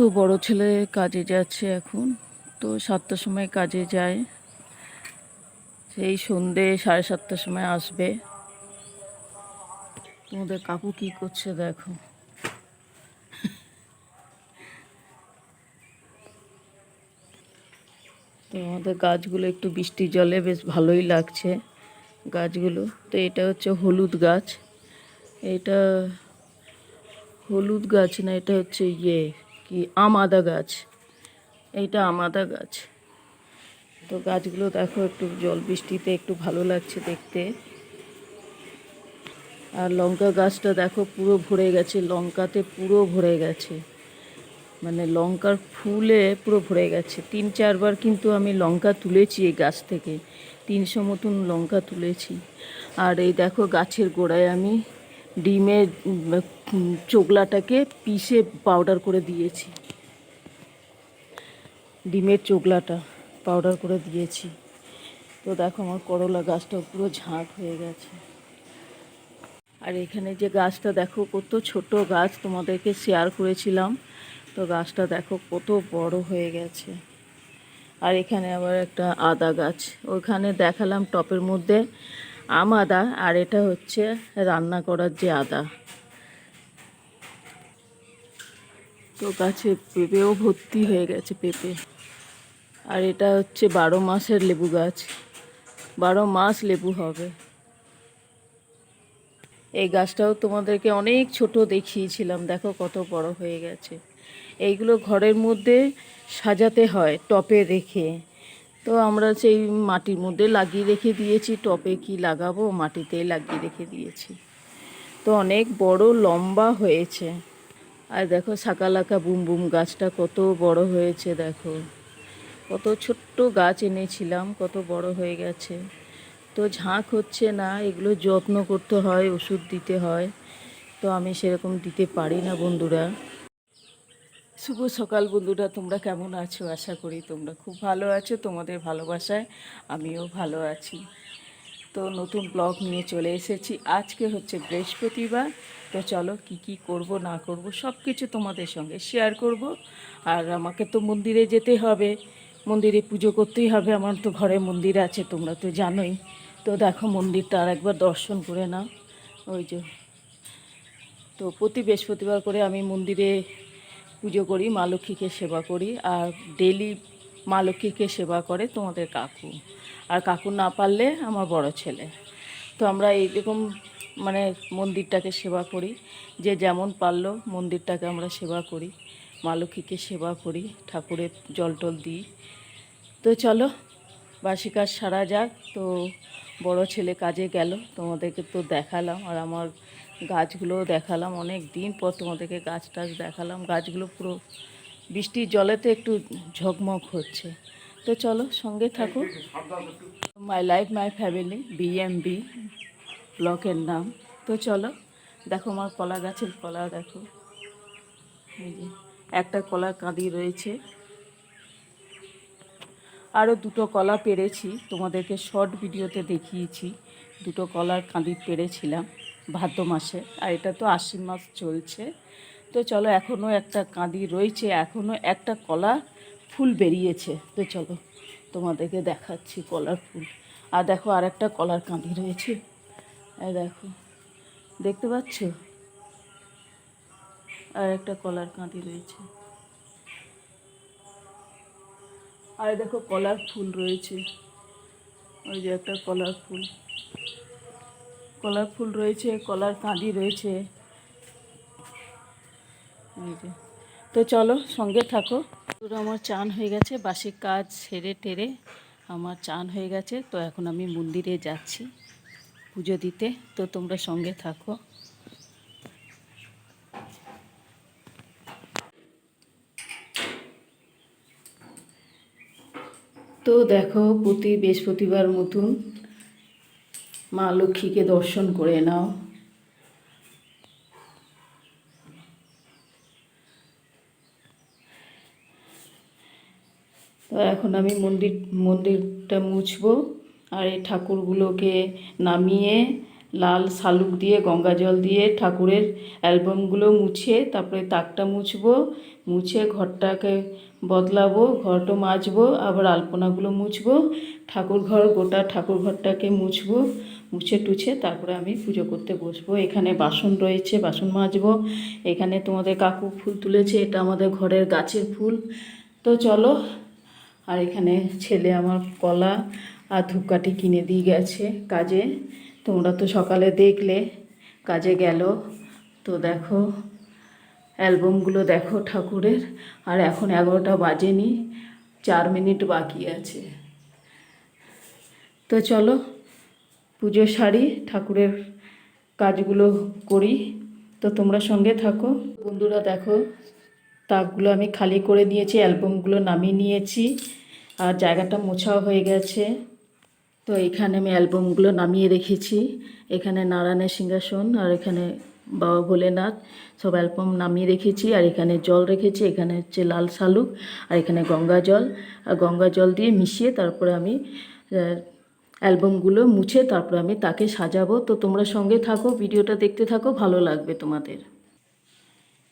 তো বড় ছেলে কাজে যাচ্ছে এখন। তো সাতটার সময় কাজে যায়। সেই সন্ধে সাড়ে সাতটার সময় আসবে। তোমাদের কাকু কি করছে দেখো। তো আমাদের গাছগুলো একটু বৃষ্টি জলে বেশ ভালোই লাগছে গাছগুলো। তো এটা হচ্ছে হলুদ গাছ। এটা হলুদ গাছ না, এটা হচ্ছে ইয়ে। কি? আমাদা গাছ। এইটা আমাদা গাছ। তো গাছগুলো দেখো একটু জল বৃষ্টিতে একটু ভালো লাগছে দেখতে। আর লঙ্কা গাছটা দেখো পুরো ভরে গেছে, লঙ্কাতে পুরো ভরে গেছে। মানে লঙ্কার ফুলে পুরো ভরে গেছে। তিন চারবার কিন্তু আমি লঙ্কা তুলেছি এই গাছ থেকে। তিনশো মতন লঙ্কা তুলেছি। আর এই দেখো গাছের গোড়ায় আমি ডিমের চোগলাটাকে পিষে পাউডার করে দিয়েছি। ডিমের চোগলাটা পাউডার করে দিয়েছি। তো দেখো আমার করলা গাছটা পুরো ঝাঁক হয়ে গেছে। আর এখানে যে গাছটা দেখো, কত ছোট গাছ তোমাদেরকে শেয়ার করেছিলাম। তো গাছটা দেখো কত বড় হয়ে গেছে। আর এখানে আবার একটা আদা গাছ। ওখানে দেখালাম টপের মধ্যে আম আদা আর এটা হচ্ছে রান্না করার যে আদা। তো গাছে পেঁপেও ভর্তি হয়ে গেছে পেঁপে। আর এটা হচ্ছে বারো মাসের লেবু গাছ। বারো মাস লেবু হবে। এই গাছটাও তোমাদেরকে অনেক ছোট দেখিয়েছিলাম। দেখো কত বড় হয়ে গেছে। এইগুলো ঘরের মধ্যে সাজাতে হয়, টপে রেখে। তো আমরা সেই মাটির মধ্যে লাগিয়ে রেখে দিয়েছি। টপে কি লাগাবো? মাটিতেই লাগিয়ে রেখে দিয়েছি। তো অনেক বড় লম্বা হয়েছে। আর দেখো সাকালাকা বুম বুম গাছটা কত বড় হয়েছে দেখো। কত ছোট্ট গাছ এনেছিলাম, কত বড় হয়ে গেছে। তো ঝাঁক হচ্ছে না, এগুলো যত্ন করতে হয়, ওষুধ দিতে হয়। তো আমি সেরকম দিতে পারি না বন্ধুরা। শুভ সকাল বন্ধুরা, তোমরা কেমন আছো? আশা করি তোমরা খুব ভালো আছো, তোমাদের ভালোবাসায় আমিও ভালো আছি। তো নতুন ব্লগ নিয়ে চলে এসেছি। আজকে হচ্ছে বৃহস্পতিবার, তো চলো কি কি করব, না করব সব কিছু তোমাদের সঙ্গে শেয়ার করব। আর আমাকে তো মন্দিরে যেতে হবে, মন্দিরে পুজো করতেই হবে, আমার তো ঘরে মন্দির আছে, তোমরা তো জানোই। তো দেখো মন্দিরটা আর একবার দর্শন করে নাও। ওই যে, তো প্রতি বৃহস্পতিবার করে আমি মন্দিরে পুজো করি, মা লক্ষ্মীকে সেবা করি আর ডেলি মা লক্ষ্মীকে সেবা করে তোমাদের কাকু। আর কাকু না পারলে আমার বড় ছেলে। তো আমরা এইরকম মানে মন্দিরটাকে সেবা করি, যে যেমন পারল মন্দিরটাকে আমরা সেবা করি, মা লক্ষ্মীকে সেবা করি, ঠাকুরের জল টল দিই। তো চলো কাজ সারা যাক। তো বড় ছেলে কাজে গেল, তোমাদেরকে তো দেখালাম। আর আমার গাছগুলোও দেখালাম অনেক দিন। পর তোমাদেরকে গাছ টাছ দেখালাম। গাছগুলো পুরো বৃষ্টির জলেতে একটু ঝকমক হচ্ছে। তো চলো সঙ্গে থাকো। মাই লাইফ মাই ফ্যামিলি বিএমবি ব্লকের নাম। তো চলো, দেখো আমার কলা গাছের কলা, দেখো। একটা কলা কাঁদি রয়েছে। আরও দুটো কলা পেরেছি। তোমাদেরকে শর্ট ভিডিওতে দেখিয়েছি। দুটো কলার কাঁদি পেরেছিলাম। ভাদ্র মাসে, আর এটা তো আশ্বিন মাস চলছে। তো চলো এখনও একটা কাঁদি রয়েছে এখনও একটা কলা ফুল বেরিয়েছে। তো চলো, তোমাদেরকে দেখাচ্ছি কলার ফুল। আর দেখো আর একটা কলার কাঁদি রয়েছে। এই দেখো, দেখতে পাচ্ছ? আর একটা কলার কাঁদি রয়েছে। আর দেখো, কলার ফুল রয়েছে। ওই যে একটা কলার ফুল। কলার ফুল রয়েছে, কলার কাঁদি রয়েছে। তো চলো সঙ্গে থাকো। পুরো আমার চান হয়ে গেছে, বাসি কাজ সেরে টেরে আমার চান হয়ে গেছে। তো এখন আমি মন্দিরে যাচ্ছি পুজো দিতে। তো তোমরা সঙ্গে থাকো। তো দেখো প্রতি বৃহস্পতিবার মতন মা লক্ষ্মীকে দর্শন করে নাও। তো এখন আমি মন্দির, মন্দিরটা মুছবো আর এই ঠাকুরগুলোকে নামিয়ে লাল শালুক দিয়ে, গঙ্গা জল দিয়ে ঠাকুরের অ্যালবামগুলো মুছে, তারপরে তাকটা মুছবো, মুছে ঘরটাকে বদলাবো, ঘরটা মাজবো, আবার আলপনাগুলো মুছবো, ঠাকুর ঘর, গোটা ঠাকুর ঘরটাকে মুছবো, মুছে টুছে তারপরে আমি পুজো করতে বসবো। এখানে বাসন রয়েছে, বাসন মাজবো। এখানে তোমাদের কাকু ফুল তুলেছে, এটা আমাদের ঘরের গাছের ফুল। তো চলো, আর এখানে ছেলে আমার কলা আর ধূপকাঠি কিনে দিয়ে গেছে কাজে। তোমরা তো সকালে দেখলে, কাজে গেল। তো দেখো, অ্যালবামগুলো দেখো ঠাকুরের। আর এখন এগারোটা বাজেনি, চার মিনিট বাকি আছে। তো চলো পুজো সারি ঠাকুরের কাজগুলো করি। তো তোমরা সঙ্গে থাকো। বন্ধুরা দেখো, তাকগুলো আমি খালি করে নিয়েছি অ্যালবামগুলো নামিয়ে নিয়েছি। আর জায়গাটা মোছাও হয়ে গেছে। তো এখানে আমি অ্যালবামগুলো নামিয়ে রেখেছি। এখানে নারায়ণের সিংহাসন আর এখানে বাবা ভোলেনাথ সব অ্যালবাম নামিয়ে রেখেছি। আর এখানে জল রেখেছি, এখানে হচ্ছে লাল শালুক আর এখানে গঙ্গা জল। আর গঙ্গা জল দিয়ে মিশিয়ে তারপরে আমি অ্যালবামগুলো মুছে তারপরে আমি তাকে সাজাবো। তো তোমরা সঙ্গে থাকো, ভিডিওটা দেখতে থাকো, ভালো লাগবে তোমাদের।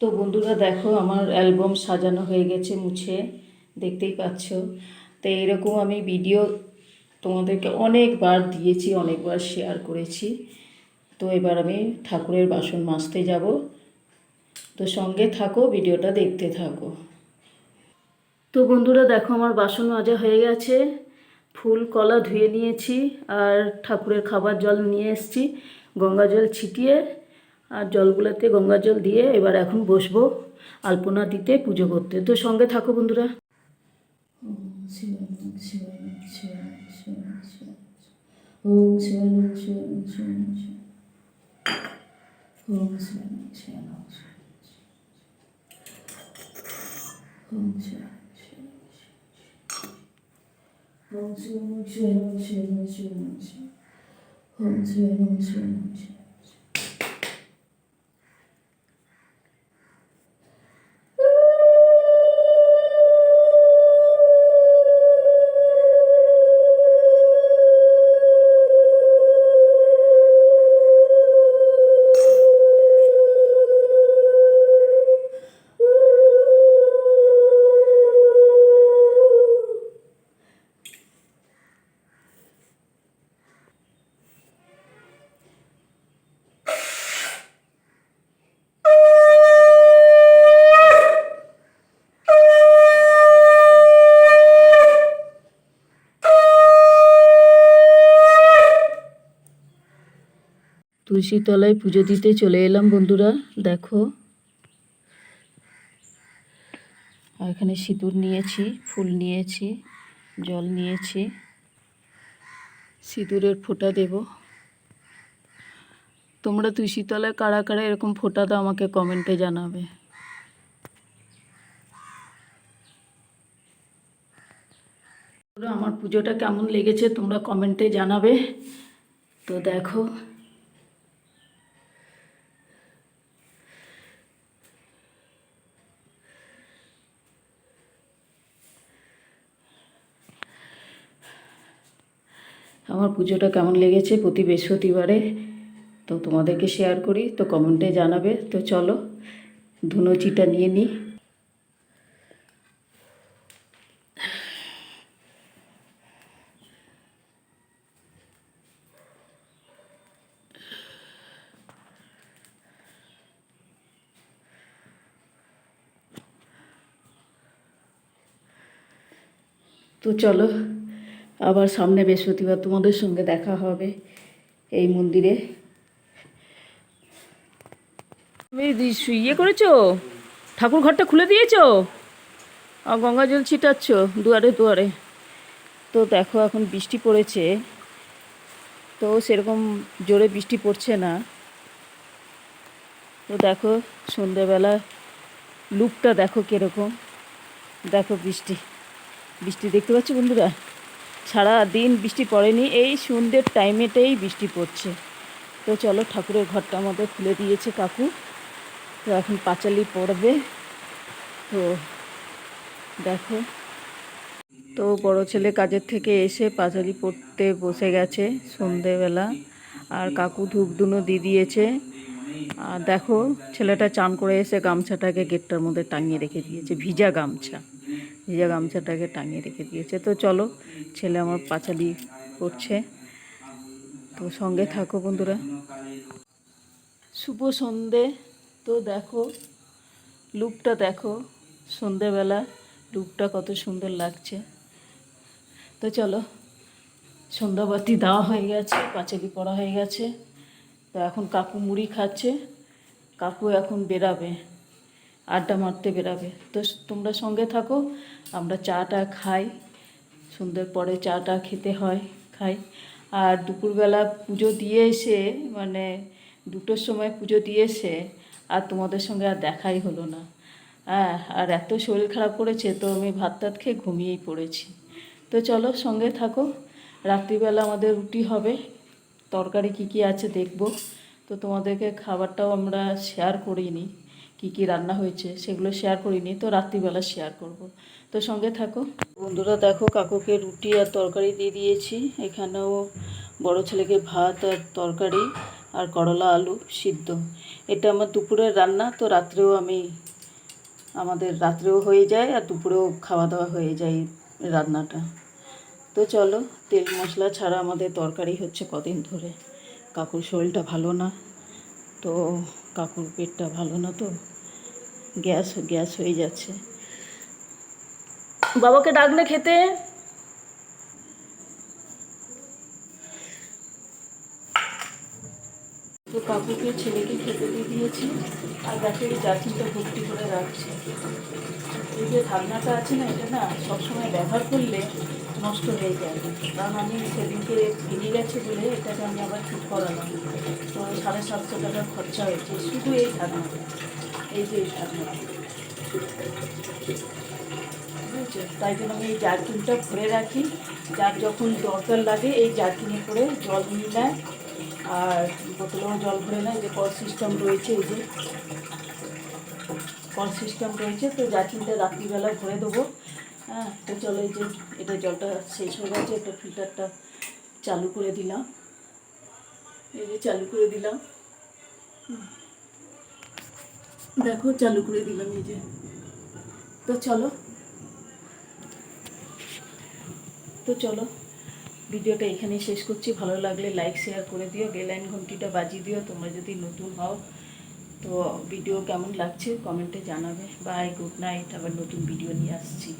তো বন্ধুরা দেখো, আমার অ্যালবাম সাজানো হয়ে গেছে, মুছে। দেখতেই পাচ্ছ। তো এরকম আমি ভিডিও তোমাদেরকে অনেকবার দিয়েছি, অনেকবার শেয়ার করেছি। তো এবার আমি ঠাকুরের বাসন মাজতে যাব। তো সঙ্গে থাকো, ভিডিওটা দেখতে থাকো। তো বন্ধুরা, দেখো আমার বাসন মাজা হয়ে গেছে। ফুল, কলা ধুয়ে নিয়েছি আর ঠাকুরের খাবার জল নিয়ে এসেছি। গঙ্গা জল ছিটিয়ে আর জলগুলোতে গঙ্গা জল দিয়ে এবার এখন বসবো আলপনা দিতে, পুজো করতে। তো সঙ্গে থাকো বন্ধুরা। শিবায় শিবায় নমঃ শিবায় নমঃ শিবায় ওম শিবায় নমঃ শিবায় নমঃ ওম শিবায় ওম শিবায় নমঃ শিবায় নমঃ শিবায় নমঃ শিবায় নমঃ শিবায় ওম শিবায় নমঃ শিবায় নমঃ তুলসী তলায় পুজো দিতে চলে এলাম, বন্ধুরা। দেখো। আর এখানে সিঁদুর নিয়েছি, ফুল নিয়েছি, জল নিয়েছি। সিঁদুরের ফোঁটা দেব। তোমরা তুলসী তলায় কারা কারা এরকম ফোঁটা দাও আমাকে কমেন্টে জানাবে। আমার পুজোটা কেমন লেগেছে তোমরা কমেন্টে জানাবে। তো দেখো। আমার পুজোটা কেমন লেগেছে প্রতি বৃহস্পতিবারে? তো তোমাদেরকে শেয়ার করি, তো কমেন্টে জানাবে। তো চলো ধুনোচিটা নিয়ে নিই তো চলো আবার সামনে বৃহস্পতিবার তোমাদের সঙ্গে দেখা হবে এই মন্দিরে। তুমি ইয়ে করেছ? ঠাকুর ঘরটা খুলে দিয়েছ? আর গঙ্গা জল ছিটাচ্ছ দুয়ারে দুয়ারে। তো দেখো এখন বৃষ্টি পড়েছে। তো সেরকম জোরে বৃষ্টি পড়ছে না। তো দেখো সন্ধেবেলা লুকটা দেখো কীরকম। দেখো বৃষ্টি। বৃষ্টি দেখতে পাচ্ছ বন্ধুরা? সারা দিন বৃষ্টি পড়েনি, এই সন্ধ্যের টাইমেতেই বৃষ্টি পড়ছে। তো চলো ঠাকুরের ঘরটা আমাদের খুলে দিয়েছে কাকু। তো এখন পাঁচালি পড়বে। তো দেখো। তো বড় ছেলে কাজের থেকে এসে পাঁচালি পড়তে বসে গেছে সন্ধেবেলা। আর কাকু ধূপ ধুনো দিয়ে দিয়েছে। আর দেখো, ছেলেটা চান করে এসে গামছাটাকে গেটটার মধ্যে টাঙিয়ে রেখে দিয়েছে, ভিজা গামছা। ভিজা গামছাটাকে টাঙিয়ে রেখে দিয়েছে। তো চলো, ছেলে আমার পাঁচালি করছে। তো সঙ্গে থাকো বন্ধুরা। শুভ সন্ধে। তো দেখো, লুকটা দেখো, সন্ধেবেলা লুকটা কত সুন্দর লাগছে। তো চলো, সন্ধ্যাবাতি দেওয়া হয়ে গেছে, পাঁচালি পড়া হয়ে গেছে। তো এখন কাকু মুড়ি খাচ্ছে, কাকু এখন বেরাবে। আড্ডা মারতে বেরাবে। তো তোমরা সঙ্গে থাকো, আমরা চাটা খাই। সন্ধ্যের পরে চাটা খেতে হয়, খাই। আর দুপুরবেলা পুজো দিয়ে এসে মানে দুটোর সময় পুজো দিয়ে এসে, আর তোমাদের সঙ্গে আর দেখাই হলো না। হ্যাঁ আর এত শরীর খারাপ করেছে, তো আমি ভাত টাত খেয়ে ঘুমিয়েই পড়েছি। তো চলো সঙ্গে থাকো, রাত্রিবেলা আমাদের রুটি হবে। তরকারি কি কি আছে দেখব। তো তোমাদেরকে খাবারটাও আমরা শেয়ার করিনি। কি কি রান্না হয়েছে সেগুলো শেয়ার করিনি, তো রাত্রিবেলা শেয়ার করব। তো সঙ্গে থাকো। বন্ধুরা দেখো, কাকুকে রুটি আর তরকারি দিয়ে দিয়েছি। এখানেও বড় ছেলেকে ভাত আর তরকারি আর করলা, আলু সিদ্ধ। এটা আমার দুপুরের রান্না, তো রাত্রেও আমি, আমাদের রাত্রেও হয়ে যায় আর দুপুরেও খাওয়া দাওয়া হয়ে যায় রান্নাটা। তো চলো, তেল মশলা ছাড়া আমাদের তরকারি হচ্ছে কদিন ধরে। কাকুর শরীরটা ভালো না, তো কাকুর পেটটা ভালো না তো। গ্যাস গ্যাস হয়ে যাচ্ছে। বাবাকে ডাকলে খেতে? তো কাকুকে ছেলেকে খেতে দিয়ে দিয়েছি, আর দেখো এই ভর্তি করে রাখছি। এই যে ঢাকনাটা আছে না, এটা না সবসময় ব্যবহার করলে নষ্ট হয়ে যায়। কারণ আমি সেদিনকে ভেঙে গেছে বলে এটাকে আমি আবার ঠিক করালাম। তো সাড়ে সাতশো টাকা খরচা হয়েছে, শুধু এই ঢাকনাটা। এই যে তাই জন্য আমি এই জারকিনটা ভরে রাখি। যার যখন দরকার লাগে এই জারকিনে করে জল নিয়ে নেয়। আর বোতলেও জল ভরে নেয়। যে কল সিস্টেম রয়েছে এই যে। কল সিস্টেম রয়েছে, তো জারকিনটা রাত্রিবেলা ভরে দেবো। হ্যাঁ তো চলো এই যে, এটা জলটা শেষ হয়ে গেছে। একটা ফিল্টারটা চালু করে দিলাম। এই যে চালু করে দিলাম। হুম। দেখো, চালু করে দিলাম এই যে। তো চলো। তো চলো, ভিডিওটা এখানেই শেষ করছি। ভালো লাগলে লাইক শেয়ার করে দিও। বেল আইন ঘন্টিটা বাজিয়ে দিও। তোমরা যদি নতুন হও, তো ভিডিও কেমন লাগছে কমেন্টে জানাবে। বাই গুড নাইট আবার নতুন ভিডিও নিয়ে আসছি।